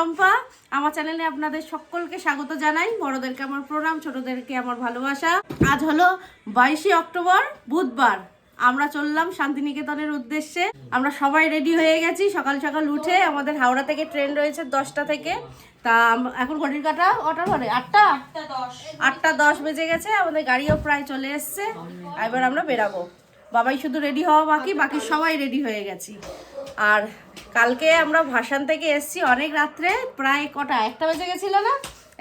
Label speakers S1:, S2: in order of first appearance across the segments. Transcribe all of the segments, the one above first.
S1: শম্পা আমার চ্যানেলে আপনাদের সকলকে স্বাগত জানাই। বড়দেরকে আমার প্রণাম ছোটদেরকে আমার ভালোবাসা। আজ হলো বাইশে অক্টোবর বুধবার। আমরা চললাম শান্তিনিকেতনের উদ্দেশ্যে। আমরা সবাই রেডি হয়ে গেছি। সকাল সকাল উঠে আমাদের হাওড়া থেকে ট্রেন রয়েছে দশটা থেকে। তা এখন ঘড়ির কাটা কটা ঘরে? আটটা? আটটা দশ। বেজে গেছে। আমাদের গাড়িও প্রায় চলে এসছে। এবার আমরা বেরাবো। বাবাই শুধু রেডি হওয়া বাকি বাকি সবাই রেডি হয়ে গেছি। আর কালকে আমরা ভাসান থেকে এসছি অনেক রাত্রে প্রায় কটা? একটা বেজে গেছিল না?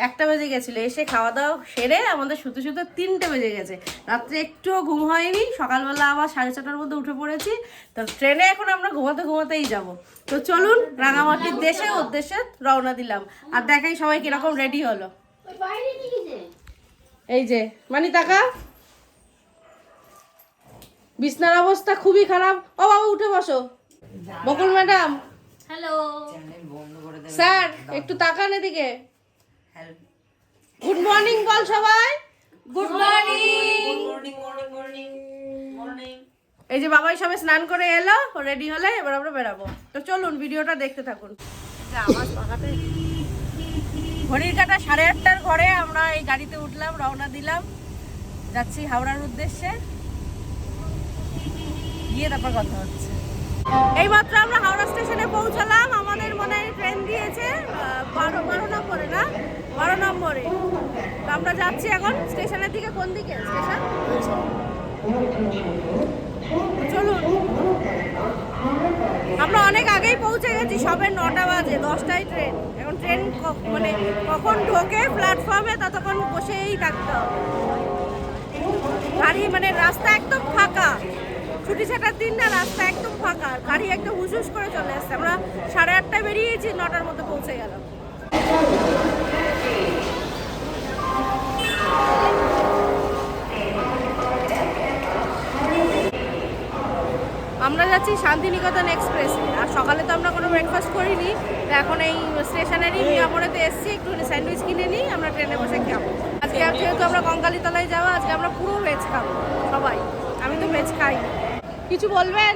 S1: একটা বেজে গেছিল। এসে খাওয়া দাওয়া সেরে আমাদের শুতে শুতে তিনটে বেজে গেছে। রাত্রে একটুও ঘুম হয়নি। সকালবেলা আবার সাড়ে ছটার মধ্যে উঠে পড়েছি। তো ট্রেনে এখন আমরা ঘুমাতে ঘুমাতেই যাব। তো চলুন রাঙামাটির দেশে উদ্দেশ্যে রওনা দিলাম। আর দেখাই সবাই কীরকম রেডি হলো। এই যে মানি টাকা বিছনার অবস্থা খুবই খারাপ। ও বাবু উঠে বসো। বকুল ম্যাডাম।
S2: হ্যালো।
S1: স্যার একটু তাকান এদিকে। গুড মর্নিং বল সবাই। Good morning. এই যে বাবাই সবে স্নান করে এলো রেডি হলে এবার আমরা বেরাবো। তো চলুন ভিডিওটা দেখতে থাকুন। ঘড়ির কাটা সাড়ে আটটার ঘরে আমরা এই গাড়িতে উঠলাম রওনা দিলাম। যাচ্ছি হাওড়ার উদ্দেশ্যে। গিয়ে তারপর কথা হচ্ছে। এইমাত্র আমরা হাওড়া স্টেশনে পৌঁছালাম। আমাদের মনে হয় ট্রেন দিয়েছে। বারো বারো নম্বরে না? বারো নম্বরে। তো আমরা যাচ্ছি এখন স্টেশনের দিকে। কোন দিকে? স্টেশন? চলুন। আমরা অনেক আগেই পৌঁছে গেছি। সবে নটা বাজে, দশটায় ট্রেন এখন ট্রেন মানে কখন ঢোকে প্ল্যাটফর্মে ততক্ষণ বসেই থাকতে হবে। গাড়ি মানে রাস্তা একদম ফাঁকা। ছুটি ছাটার দিন না, রাস্তা একদম ফাঁকা গাড়ি একদম হুসুস করে চলে আসছে। আমরা সাড়ে আটটায় বেরিয়েছি, নটার মধ্যে পৌঁছে গেলাম। আমরা যাচ্ছি শান্তিনিকেতন এক্সপ্রেসে আর সকালে তো আমরা কোনো ব্রেকফাস্ট করিনি এখন এই স্টেশনেরই নিরাপড়েতে এসছি, একটু স্যান্ডউইচ কিনে নিই, আমরা ট্রেনে বসে খাব। আজকে যেহেতু আমরা কঙ্কালীতলায় যাব আজকে আমরা পুরো ভেজ খাব, সবাই। আমি তো ভেজ খাই কিছু বলবেন?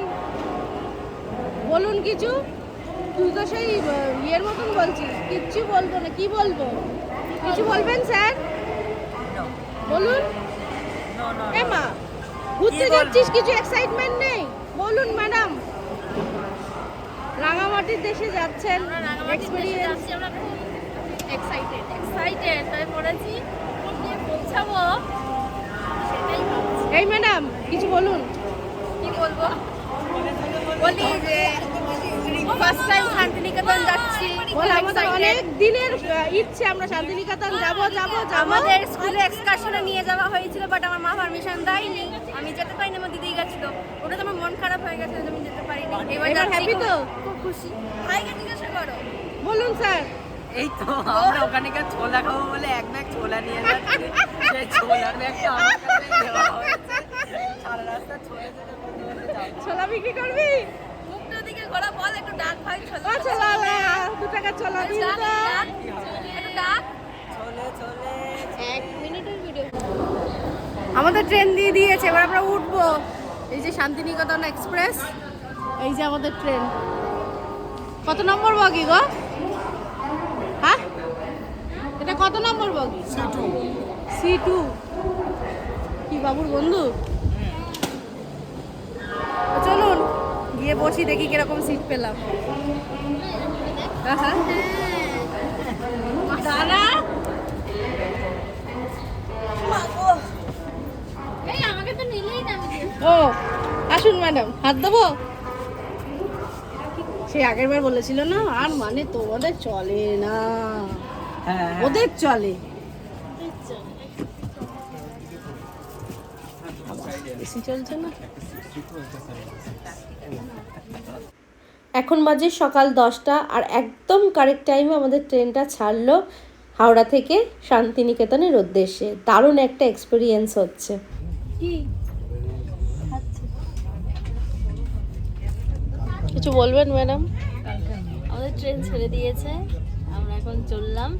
S1: বলুন কিছু। তুই তো সেই ইয়ের মতন বলছিস। কিচ্ছু বলব না। কি বলব? কিছু বলবেন স্যার? বলুন। মা ঘুরতে যাচ্ছিস? কিছু এক্সাইটমেন্ট নেই? বলুন ম্যাডাম রাঙামাটির দেশে যাচ্ছেন এক্সপিরিয়েন্স
S2: আমরা খুব এক্সাইটেড এক্সাইটেড তাই পড়েছি পৌঁছাবো সেটাই
S1: এই ম্যাডাম কিছু বলুন।
S2: বলব? বলি যে ফার্স্ট টাইম শান্তিনিকেতন যাচ্ছি
S1: অনেক দিনের ইচ্ছে আমরা শান্তিনিকেতন যাব যাব যাব।
S2: আমাদের স্কুলে এক্সকারশনে নিয়ে যাওয়া হয়েছিল বাট আমার মা পারমিশন দেয়নি। আমি যেতে পারিনি আমার দিদি গেছিল। ওটা তো আমার মন খারাপ হয়ে গেছে আমি যেতে পারিনি। এবার
S1: happy তো?
S2: খুব খুশি। ভাইকে জিজ্ঞাসা করো।
S1: বলুন স্যার।
S3: এই তো আমরা ওখানে গিয়ে ছোলা খাব বলে এক ব্যাগ ছোলা নিয়ে যাচ্ছি। সেই ছোলার ব্যাগটা আমার কাছে দেওয়া হয়েছে। সারা রাস্তা ছোলা ছোলা
S1: বিক্রি করবি?
S2: মুখটা দিকে ঘোরা বল একটু ডাক ভাই চলো
S1: ও ছোলা দু টাকা ছোলা দিন তো
S2: একটু ডাক।
S3: ছোলে ছোলে।
S2: এক মিনিটের ভিডিও
S1: আমাদের ট্রেন দিয়ে দিয়েছে এবার আমরা উঠবো। এই যে শান্তিনিকেতন এক্সপ্রেস এই যে আমাদের ট্রেন কত নম্বর বগি গো? হ্যাঁ? এটা কত number bogie? C two. C two. কি বাবুর বন্ধু? গিয়ে বসি দেখি কীরকম সিট পেলাম।
S2: দিয়ে
S1: ও আসুন ম্যাডাম হাত দেবো? সে আগের বার বলেছিল না আর মানে তোমাদের চলে না।
S3: হ্যাঁ
S1: ওদের চলে। এসি চলছে না? এখন বাজে সকাল দশটা আর একদম কারেক্ট টাইমে আমাদের ট্রেনটা ছাড়লো হাওড়া থেকে শান্তিনিকেতনের উদ্দেশ্যে। দারুণ একটা এক্সপিরিয়েন্স হচ্ছে। কিছু বলবেন ম্যাডাম
S2: আমাদের ট্রেন ছেড়ে দিয়েছে। আমরা এখন চললাম।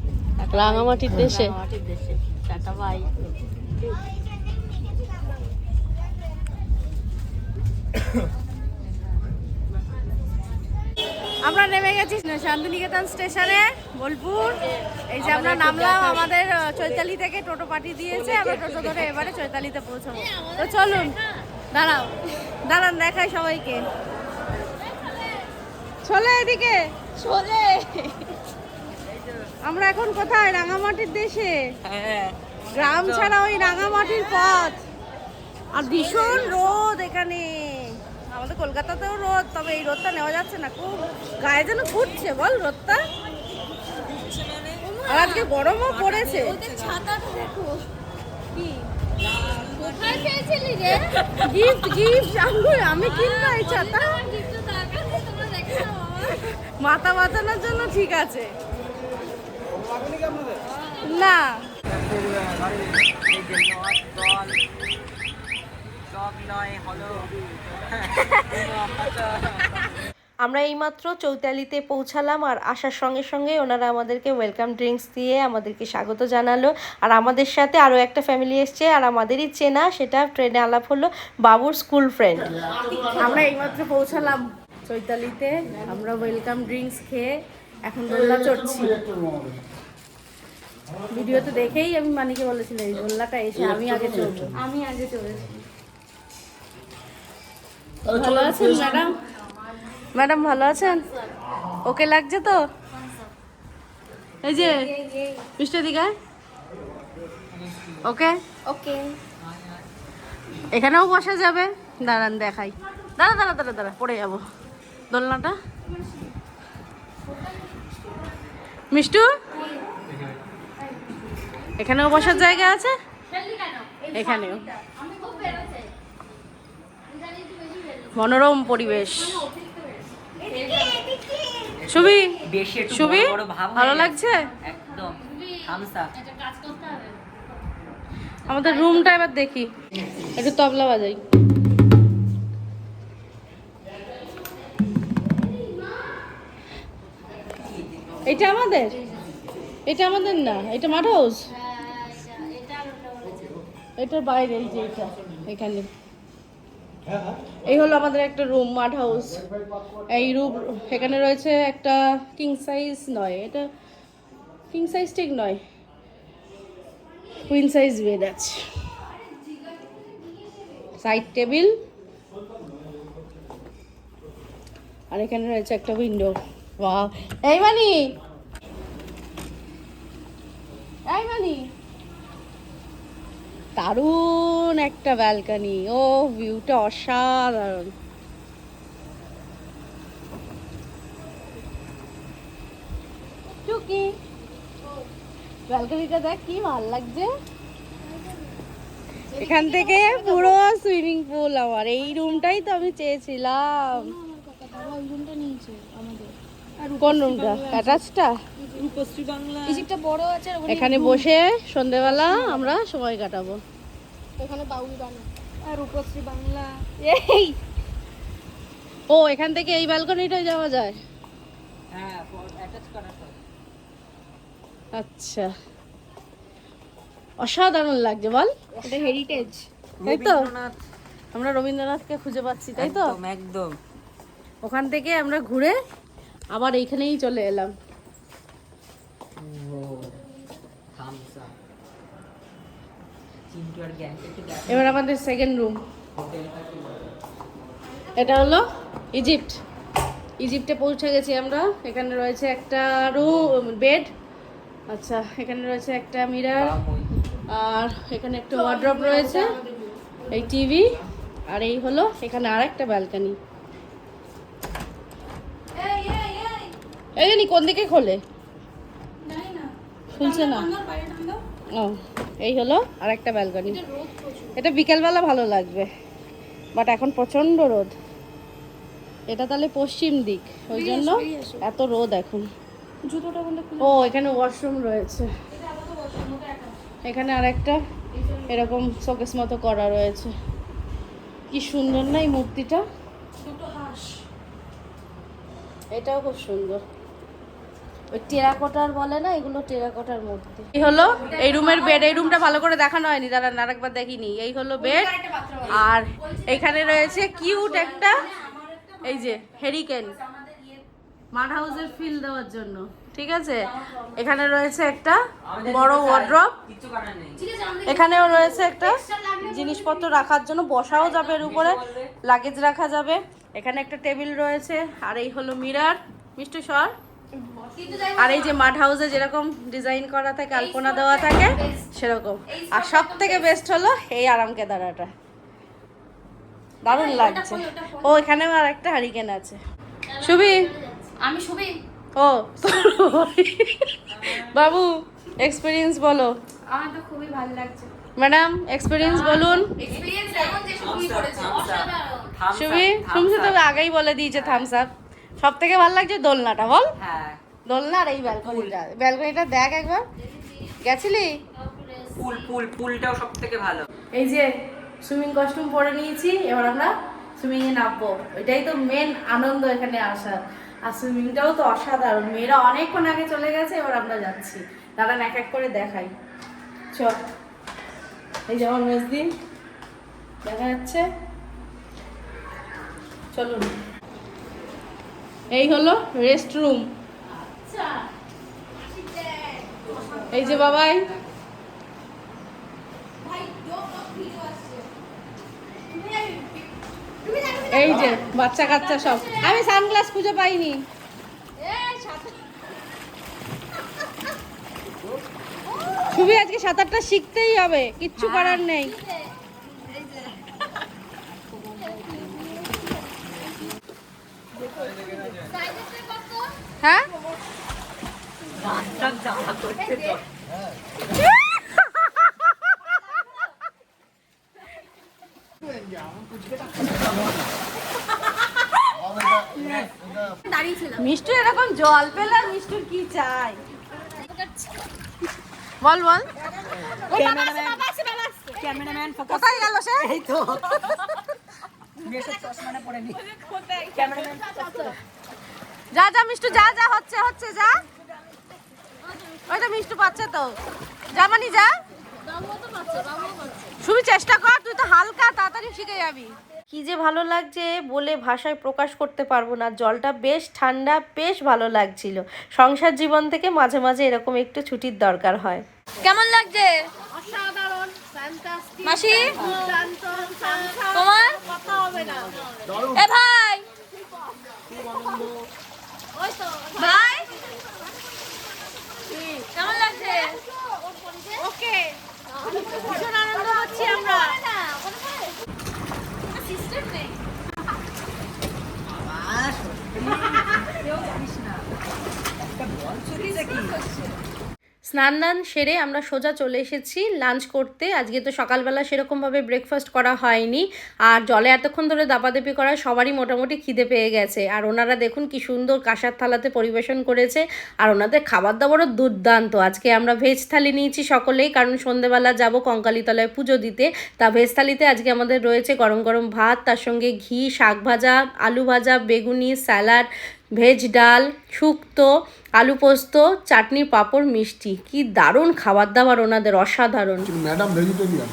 S1: রাঙামাটির দেশে
S2: রাঙামাটির দেশে টাটা বাই।
S1: আমরা নেমে গেছি শান্তিনিকেতন স্টেশনে বোলপুর। এই যে আমরা নামলাম আমাদের চৈতালি থেকে টোটো পাঠিয়ে দিয়েছে আমরা টোটো ধরে এবারে চৈতালিতে পৌঁছাবো। তো চলুন দাঁড়াও দাঁড়ান দেখাই সবাইকে। চলে এদিকে। চলে। আমরা এখন কোথায়? রাঙামাটির দেশে?
S3: হ্যাঁ।
S1: গ্রাম ছাড়া ওই রাঙামাটির পথ। আর ভীষণ রোদ এখানে। আমাদের কলকাতাতেও রোদ তবে এই রোদটা নেওয়া যাচ্ছে না। খুব গায়ে যেন ফুটছে বল রোদটা? আর আজকে গরমও পড়েছে।
S2: ছাতাটা দেখো। কি? কোথায় পেয়েছিলি রে?
S1: গিফট গিফট আমি কিনবো এই ছাতা।
S2: কিন্তু দরকার নেই তোমরা দেখো না বাবা
S1: মাথা বাঁচানোর জন্য ঠিক আছে। না।
S3: টক নয় হলো।
S4: আমরা এইমাত্র চৌতালিতে পৌঁছালাম আর আসার সঙ্গে সঙ্গে ওনারা আমাদেরকে ওয়েলকাম ড্রিঙ্কস দিয়ে আমাদেরকে স্বাগত জানালো। আর আমাদের সাথে আরও একটা ফ্যামিলি এসছে আর আমাদেরই চেনা সেটা ট্রেনে আলাপ হলো বাবুর স্কুল ফ্রেন্ড
S1: আমরা এইমাত্র পৌঁছালাম চৈতালিতে আমরা ওয়েলকাম ড্রিঙ্কস খেয়ে এখন দোল্লা চড়ছি। ভিডিওতে দেখেই আমি মানিকে বলেছিলাম এই দোল্লাটা এসে আমি আগে চড়বো।
S2: আমি আগে চলেছি
S1: ভালো আছেন ম্যাডাম? ম্যাডাম ভালো আছেন? ওকে লাগছে তো? এই যে মিষ্টি দিঘা ওকে?
S2: ওকে।
S1: এখানেও বসা যাবে? দাঁড়ান দেখাই। দাঁড়া দাঁড়া দাঁড়া দাঁড়া পড়ে যাব। দোলনাটা? মিষ্টু? এখানেও বসার জায়গা আছে? এখানেও। মনোরম পরিবেশ। সুবি
S3: বেশি
S1: সুবি
S3: হয়ে
S1: ভালো লাগছে?
S3: একদম
S1: আমাদের রুমটা এবার দেখি। একটু তবলা বাজাই। এটা আমাদের? এটা আমাদের না এটা মাঠ হাউস এটার বাইরে এই যে এটা এখানে। এই হলো আমাদের একটা রুম মাঠ হাউস এই রুম এখানে রয়েছে একটা কিং সাইজ নয়, এটা কিং সাইজ ঠিক নয় কুইন সাইজ বেড আছে। সাইড টেবিল আর এখানে রয়েছে একটা উইন্ডো বাহ এই মানি! এই মানি! দারুণ একটা ব্যালকনি ও ভিউটা অসাধারণ। টুকি ব্যালকনিটা দেখ কি ভালো লাগছে। এখান থেকে পুরো সুইমিং পুল আমার। এই রুমটাই তো আমি চেয়েছিলাম। কোন রুমটা অ্যাটাচটা
S2: ইজিপ্টটা বড় আছে
S1: এখানে বসে সন্ধেবেলা আমরা সময় কাটাবো।
S2: ওখানে বাউল গান। আর রূপশ্রী বাংলা
S1: এই! ও এখান থেকে এই ব্যালকনিটায় যাওয়া যায়?
S3: হ্যাঁ অ্যাটাচ করা
S1: আচ্ছা। অসাধারণ লাগছে বল।
S2: এটা হেরিটেজ
S1: তাই তো?
S3: রবীন্দ্রনাথ।
S1: আমরা রবীন্দ্রনাথকে খুঁজে পাচ্ছি তাই তো?
S3: একদম একদম।
S1: ওখান থেকে আমরা ঘুরে আবার এইখানেই চলে এলাম
S3: থামস আপ চিন্টু আর গ্যাং একটু দেখ
S1: এবার আমাদের সেকেন্ড রুম এটা হলো ইজিপ্ট ইজিপ্টে পৌঁছে গেছি আমরা। এখানে রয়েছে একটা রুম বেড আচ্ছা এখানে রয়েছে একটা মিরার আর এখানে একটা ওয়ার্ড্রপ রয়েছে, এই টিভি আর এই হলো এখানে আর একটা ব্যালকানি এইখানে কোন দিকে খোলে? খুলছে না। ও এই হলো আর একটা ব্যালকনি এটা বিকেলবেলা ভালো লাগবে বাট এখন প্রচণ্ড রোদ। এটা তাহলে পশ্চিম দিক ওই জন্য এত রোদ এখন।
S2: জুতোটা
S1: ও এখানে ওয়াশরুম রয়েছে। এখানে আর একটা এরকম শোকেস মতো করা রয়েছে। কি সুন্দর না এই মূর্তিটা। এটাও খুব সুন্দর। ওই টেরাকোটার বলে না, এগুলো টেরাকোটার মূর্তি এই হলো, এই রুমের বেড এই রুমটা ভালো করে দেখানো হয়নি আরেকবার দেখিনি। এই হলো বেড আর এখানে রয়েছে কিউট একটা, এই যে হেরিকেন হাউসের ফিল দেওয়ার জন্য, ঠিক আছে? এখানে রয়েছে একটা বড় এখানেও রয়েছে একটা জিনিসপত্র রাখার জন্য, বসাও যাবে এর উপরে লাগেজ রাখা যাবে। এখানে একটা টেবিল রয়েছে, আর এই হলো মিরার মিষ্টি সর আর এই যে মাড হাউসে যেরকম ডিজাইন করা থাকে আলপনা দেওয়া থাকে সেরকম। আর সব থেকে বেস্ট হলো এই আরাম কেদারাটা। দারুণ লাগছে। ও এখানেও আর একটা হারিকেন আছে। সুবি?
S2: আমি শুভি
S1: ও বাবু এক্সপিরিয়েন্স বলো।
S2: আমার তো খুবই ভালো লাগছে।
S1: ম্যাডাম এক্সপিরিয়েন্স বলুন।
S2: এক্সপিরিয়েন্স এমন যে শুভি করেছে অসাধারণ।
S1: সুবি শুনছি তো আগেই বলে দিয়েছে থামস আপ সব থেকে ভালো লাগছে দোলনাটা বল।
S3: হ্যাঁ
S1: দোলনা আর এই ব্যালকনিটা। ব্যালকনিটা দেখ একবার। গেছিলি?
S3: পুল পুল পুলটাও সব থেকে ভালো।
S1: এই যে সুইমিং কস্টিউম পরে নিয়েছি এবার আমরা সুইমিং এ নামবো। এটাই তো মেন আনন্দ এখানে আসার। আর সুইমিংটাও তো অসাধারণ। মেয়েরা অনেকক্ষণ আগে চলে গেছে এবার আমরা যাচ্ছি। দাঁড়ান এক এক করে দেখাই। চল। এই যেমন মেজদি। দেখা যাচ্ছে। চলুন। এই হলো রেস্ট রুম এই যে বাবাই। এই যে বাচ্চা কাচ্চা সব। আমি সানগ্লাস খুঁজে পাইনি। শুভি আজকে সাঁতারটা শিখতেই হবে কিচ্ছু করার নেই। হ্যাঁ
S3: বাচ্চার জ্বালা করছে তো।
S2: দাঁড়িয়ে ছিলাম
S1: মিষ্টি এরকম জল পেলে আর মিষ্টির কি চাই? বল বল।
S3: ক্যামেরাম্যান
S1: কোথায় গেল সে?
S3: এই তো।
S1: যা যা মিষ্টু যা যা হচ্ছে হচ্ছে যা। ওই তো মিষ্টু পাচ্ছে তো। যা মানি যা। শুধু চেষ্টা কর তুই তো হালকা তাড়াতাড়ি শিখে যাবি।
S4: কি যে ভালো লাগছে বলে ভাষায় প্রকাশ করতে পারব না। জলটা বেশ ঠান্ডা বেশ ভালো লাগছিল। সংসার জীবন থেকে মাঝে মাঝে এরকম একটু ছুটির দরকার হয়।
S2: কেমন লাগছে? মাসি? তোমার? এ ভাই! ভাই কেমন লাগছে ওকে ভীষণ আনন্দ হচ্ছি আমরা। সিস্টেম নেই
S4: স্নান দান সেরে আমরা সোজা চলে এসেছি লাঞ্চ করতে। আজকে তো সকালবেলা সেরকমভাবে ব্রেকফাস্ট করা হয়নি। আর জলে এতক্ষণ ধরে দাপাদাপি করা সবারই মোটামুটি খিদে পেয়ে গেছে। আর ওনারা দেখুন কি সুন্দর কাঁসার থালাতে পরিবেশন করেছে। আর ওনাদের খাবার দাবারও দুর্দান্ত। আজকে আমরা ভেজ থালি নিয়েছি সকলেই, কারণ সন্ধেবেলা যাব কঙ্কালীতলায় পুজো দিতে। তা ভেজ থালিতে আজকে আমাদের রয়েছে গরম গরম ভাত, তার সঙ্গে ঘি, শাক ভাজা, আলু ভাজা, বেগুনি, স্যালাড ভেজ ডাল শুক্তো আলু পোস্ত চাটনি পাঁপড় মিষ্টি। কি দারুণ খাবার দাবার ওনাদের অসাধারণ।
S5: ম্যাডাম ভেজিটেরিয়ান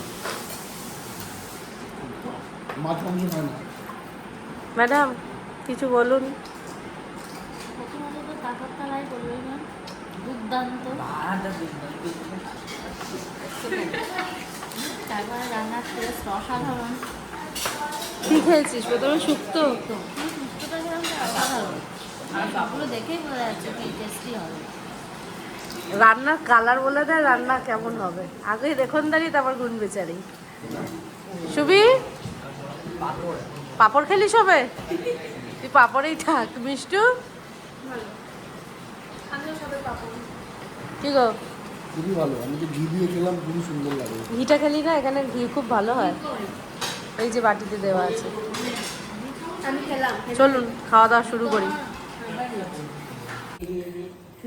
S1: ম্যাডাম কিছু বলুন
S6: দুর্দান্ত তারপরে রান্নার টেস্ট অসাধারণ
S1: কি খেয়েছিস? প্রথমে শুক্তো।
S6: কীরকম অসাধারণ সবগুলো দেখেই বোঝা যাচ্ছে কি টেস্টি হবে।
S1: রান্নার কালার বলে দেয় রান্না কেমন হবে? আগে দেখুন দাঁড়িয়ে তারপর গুণ বেচারি। সুবি? পাপড় খেলিস হবে? তুই পাপড়েই থাক। মিষ্টু? কি গো?
S5: খুবই ভালো। আমি তো ঘি দিয়ে খেলাম খুবই সুন্দর লাগে।
S1: ঘিটা খেলি না এখানে ঘি খুব ভালো হয়। এই যে বাটিতে দেওয়া আছে। চলুন খাওয়া দাওয়া শুরু করি।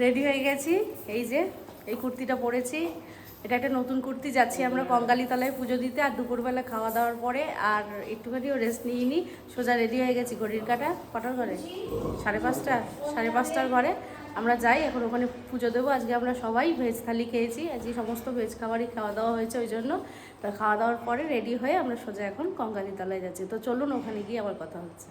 S1: রেডি হয়ে গেছি। এই যে, এই কুর্তিটা পরেছি। এটা একটা নতুন কুর্তি, যাচ্ছি আমরা কঙ্কালী তলায় পুজো দিতে, আর দুপুরবেলা খাওয়া দাওয়ার পরে, আর একটুখানিও রেস্ট নিয়ে নিই সোজা রেডি হয়ে গেছি ঘড়ির কাটা। কটার ঘরে? সাড়ে পাঁচটা, সাড়ে পাঁচটার ঘরে। আমরা যাই, এখন ওখানে পুজো দেবো। আজকে আমরা সবাই ভেজ থালি খেয়েছি। আজকে সমস্ত ভেজ খাবারই খাওয়া দাওয়া হয়েছে ওই জন্য। তা খাওয়া দাওয়ার পরে রেডি হয়ে আমরা সোজা এখন কঙ্কালী তলায় যাচ্ছি। তো চলুন, ওখানে গিয়ে আবার কথা হচ্ছে।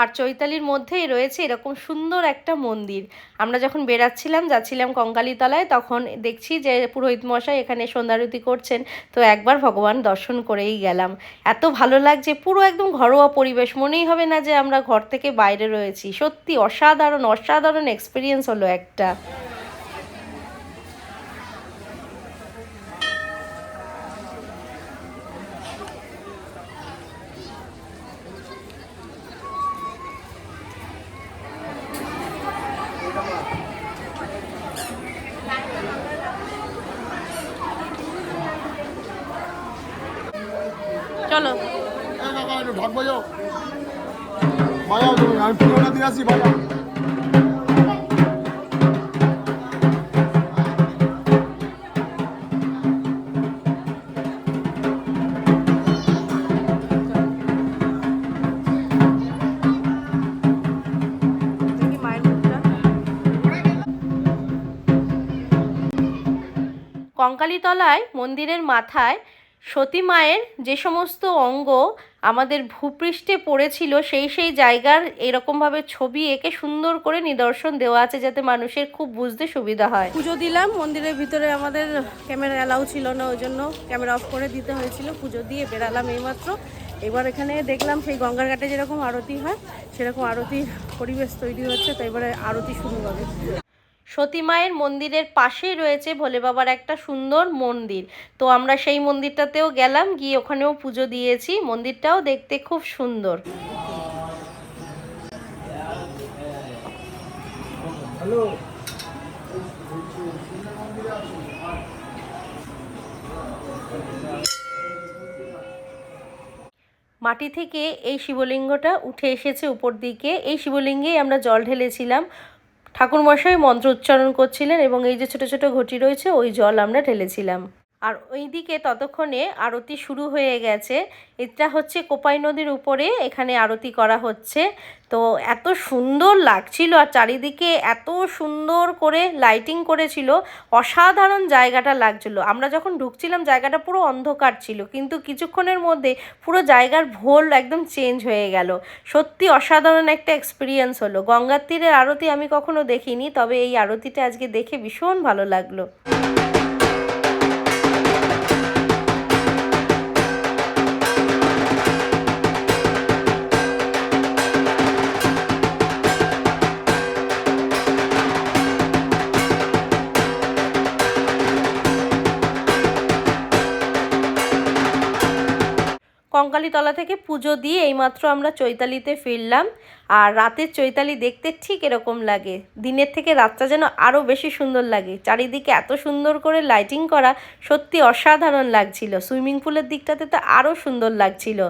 S4: আর চৈতালির মধ্যেই রয়েছে এরকম সুন্দর একটা মন্দির। আমরা যখন বেড়াচ্ছিলাম, যাচ্ছিলাম কঙ্কালীতলায়, তখন দেখছি যে পুরোহিত মশাই এখানে সন্ধ্যারতি করছেন। তো একবার ভগবান দর্শন করেই গেলাম। এত ভালো লাগছে, পুরো একদম ঘরোয়া পরিবেশ। মনেই হবে না যে আমরা ঘর থেকে বাইরে রয়েছি। সত্যি অসাধারণ অসাধারণ এক্সপিরিয়েন্স হলো একটা
S1: চলো
S5: এ বাবা একটু ঢাক বাজাও বাজাও তুমি আমি পুরোটা দিয়ে আসি বাজাও
S1: দেখি মায়ের মুখটা
S4: কঙ্কালীতলায় মন্দিরের মাথায় সতী মায়ের যে সমস্ত অঙ্গ আমাদের ভূপৃষ্ঠে পড়েছিল, সেই সেই জায়গার এরকমভাবে ছবি এঁকে সুন্দর করে নিদর্শন দেওয়া আছে যাতে মানুষের খুব বুঝতে সুবিধা হয়।
S1: পুজো দিলাম, মন্দিরের ভিতরে আমাদের ক্যামেরা অ্যালাউ ছিল না, ওই জন্য ক্যামেরা অফ করে দিতে হয়েছিল, পুজো দিয়ে বেরালাম এইমাত্র। এবার এখানে দেখলাম সেই গঙ্গার ঘাটে যেরকম আরতি হয়, সেরকম আরতির পরিবেশ তৈরি হচ্ছে, তো এবারে আরতি শুরু হবে।
S4: সতী মায়ের মন্দিরের পাশেই রয়েছে ভোলে বাবার একটা সুন্দর মন্দির। তো আমরা সেই মন্দিরটাতেও গেলাম গিয়ে ওখানেও পুজো দিয়েছি। মন্দিরটাও দেখতে খুব সুন্দর। মাটি থেকে এই শিবলিঙ্গটা উঠে এসেছে উপর দিকে। এই শিবলিঙ্গেই আমরা জল ঢেলেছিলাম। ঠাকুরমশাই মন্ত্র উচ্চারণ করছিলেন এবং এই যে ছোট ছোট ঘটি রয়েছে, ওই জল আমরা ঢেলেছিলাম। আর ওইদিকে ততক্ষণে আরতি শুরু হয়ে গেছে। এটা হচ্ছে কোপাই নদীর উপরে এখানে আরতি করা হচ্ছে। তো এত সুন্দর লাগছিল আর চারিদিকে এত সুন্দর করে লাইটিং করেছিল। অসাধারণ জায়গাটা লাগছিল। আমরা যখন ঢুকছিলাম, জায়গাটা পুরো অন্ধকার ছিল। কিন্তু কিছুক্ষণের মধ্যে পুরো জায়গার ভোল একদম চেঞ্জ হয়ে গেল। সত্যি অসাধারণ একটা এক্সপিরিয়েন্স হলো। গঙ্গার তীরের আরতি আমি কখনো দেখিনি, তবে এই আরতিটা আজকে দেখে ভীষণ ভালো লাগল। কঙ্কালীতলা থেকে পুজো দিয়ে এইমাত্র আমরা চৈতালিতে ফিরলাম। আর রাতের চৈতালি দেখতে ঠিক এরকম লাগে। দিনের থেকে রাতটা যেন আরও বেশি সুন্দর লাগে। চারিদিকে এত সুন্দর করে লাইটিং করা সত্যি অসাধারণ লাগছিল। সুইমিং পুলের দিকটাতে তো আরও সুন্দর লাগছিল।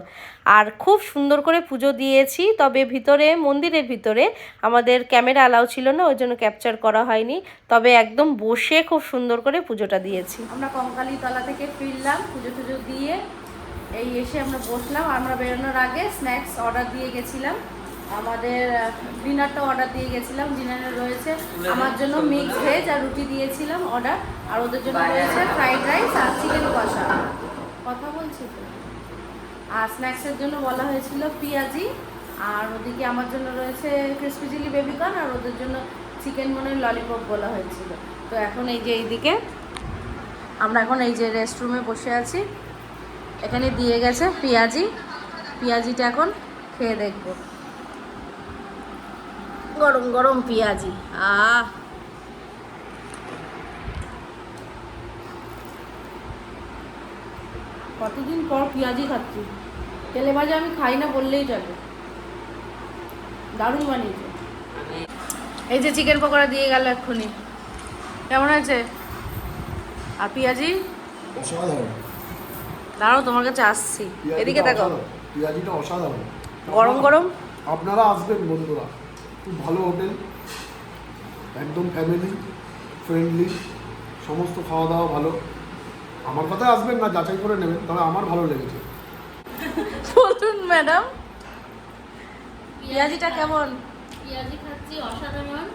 S4: আর খুব সুন্দর করে পুজো দিয়েছি, তবে ভিতরে, মন্দিরের ভিতরে আমাদের ক্যামেরা অ্যালাউ ছিল না, ওই জন্য ক্যাপচার করা হয়নি। তবে একদম বসে খুব সুন্দর করে পুজোটা দিয়েছি।
S1: আমরা কঙ্কালীতলা থেকে ফিরলাম পুজো টুজো দিয়ে। এই এসে আমরা বসলাম, আমরা বেরোনোর আগে স্ন্যাক্স অর্ডার দিয়ে গেছিলাম। আমাদের ডিনারটা অর্ডার দিয়ে গেছিলাম ডিনারে রয়েছে। আমার জন্য মিক্স ভেজ আর রুটি দিয়েছিলাম অর্ডার আর ওদের জন্য রয়েছে ফ্রাইড রাইস আর চিকেন কষা। কথা বলছি তো? আর স্ন্যাক্সের জন্য বলা হয়েছিল পেঁয়াজি, আর ওদিকে আমার জন্য রয়েছে ক্রিসপি চিলি বেবিকর্ন আর ওদের জন্য চিকেন মনে ললিপপ বলা হয়েছিল। তো এখন এই যে এইদিকে, আমরা এখন এই যে রেস্টরুমে বসে আছি। এখানে দিয়ে গেছে পেঁয়াজি। পেঁয়াজিটা এখন খেয়ে দেখব। গরম গরম পেঁয়াজি। আহ! কতদিন পর পেঁয়াজি খাচ্ছি। তেলে ভাজা আমি খাই না বললেই চলে। দারুণ বানিয়েছে। এই যে চিকেন পকোড়া দিয়ে গেল এক্ষুনি। কেমন আছে আর পেঁয়াজি? দাঁড়াও তোমার কাছে আসছি। এদিকে দেখো।
S5: পেঁয়াজিটা অসাধারণ।
S1: গরম গরম।
S5: আপনারা আসবেন বন্ধুরা। খুব ভালো হোটেল একদম ফ্যামিলি ফ্রেন্ডলি সমস্ত খাওয়া দাওয়া ভালো। আমার কথায় আসবেন না যাচাই করে নেবেন তবে আমার ভালো লেগেছে।
S1: বলুন ম্যাডাম পেঁয়াজিটা কেমন?
S6: পেঁয়াজি খাচ্ছি অসাধারণ।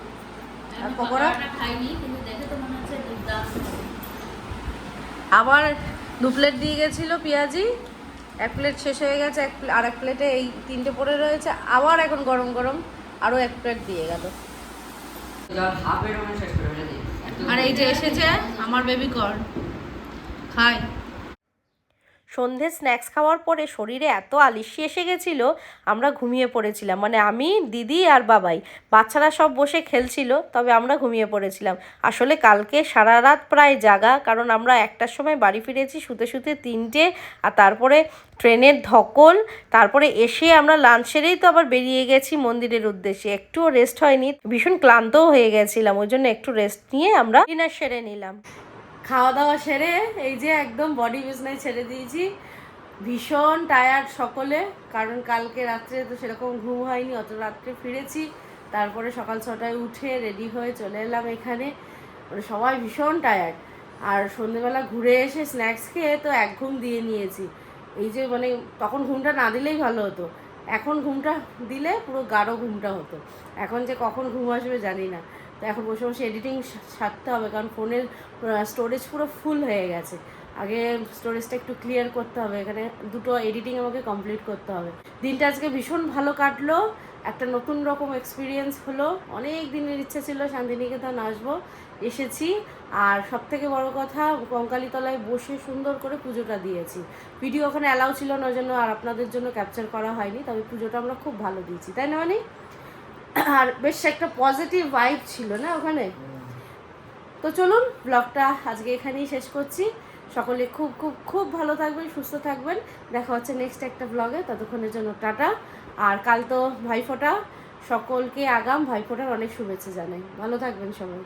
S1: আর পকোড়া?
S6: খাইনি কিন্তু দেখে তো মনে হচ্ছে
S1: আবার দু প্লেট দিয়ে গেছিল পেঁয়াজি এক প্লেট শেষ হয়ে গেছে এক আর এক প্লেটে এই তিনটে পড়ে রয়েছে আবার এখন গরম গরম আরও এক প্লেট দিয়ে গেল। আর এই যে এসেছে আমার বেবি কর খায়
S4: সন্ধে স্ন্যাক্স খাওয়ার পরে শরীরে এত আলিশি এসে গেছিল, আমরা ঘুমিয়ে পড়েছিলাম। মানে আমি, দিদি আর বাবাই, বাচ্চারা সব বসে খেলছিল, তবে আমরা ঘুমিয়ে পড়েছিলাম। আসলে কালকে সারা রাত প্রায় জাগা, কারণ আমরা একটার সময় বাড়ি ফিরেছি শুতে শুতে তিনটে, আর তারপরে ট্রেনের ধকল, তারপরে এসে আমরা লাঞ্চ সেরেই তো আবার বেরিয়ে গেছি মন্দিরের উদ্দেশ্যে। একটুও রেস্ট হয়নি, ভীষণ ক্লান্তও হয়ে গেছিলাম, ওই জন্য একটু রেস্ট নিয়ে আমরা ডিনার সেরে নিলাম।
S1: খাওয়া দাওয়া সেরে এই যে একদম বডি বিজনেস ছেড়ে দিয়েছি। ভীষণ টায়ার্ড সকলে, কারণ কালকে রাত্রে তো সেরকম ঘুম হয়নি, অত রাত্রে ফিরেছি। তারপরে সকাল ছটায় উঠে রেডি হয়ে চলে এলাম এখানে। মানে সবাই ভীষণ টায়ার্ড আর সন্ধেবেলা ঘুরে এসে স্ন্যাক্স খেয়ে তো এক ঘুম দিয়ে নিয়েছি। এই যে মানে তখন ঘুমটা না দিলেই ভালো হতো। এখন ঘুমটা দিলে পুরো গাঢ় ঘুমটা হতো। এখন যে কখন ঘুম আসবে জানি না। তো এখন বসে বসে এডিটিং সারতে হবে, কারণ ফোনের স্টোরেজ পুরো ফুল হয়ে গেছে। আগে স্টোরেজটা একটু ক্লিয়ার করতে হবে, এখানে দুটো এডিটিং আমাকে কমপ্লিট করতে হবে। দিনটা আজকে ভীষণ ভালো কাটলো, একটা নতুন রকম এক্সপিরিয়েন্স হলো, অনেক দিনের ইচ্ছে ছিল শান্তিনিকেতন আসব, এসেছি। আর সব থেকে বড় কথা, কঙ্কালীতলায় বসে সুন্দর করে পুজোটা দিয়েছি। ভিডিও ওখানে অ্যালাউ ছিল না জন্য আর আপনাদের জন্য ক্যাপচার করা হয়নি, তবে পুজোটা আমরা খুব ভালো দিয়েছি, তাই না মানে? আর বেশ একটা পজিটিভ ভাইব ছিল না ওখানে? তো চলুন ব্লগটা আজকে এখানেই শেষ করছি। সকলে খুব খুব খুব ভালো থাকবেন, সুস্থ থাকবেন। দেখা হচ্ছে নেক্সট একটা ব্লগে ততক্ষণের জন্য টাটা। আর কাল তো ভাইফোঁটা। সকলকে আগাম ভাইফোঁটার অনেক শুভেচ্ছা জানাই। ভালো থাকবেন সবাই।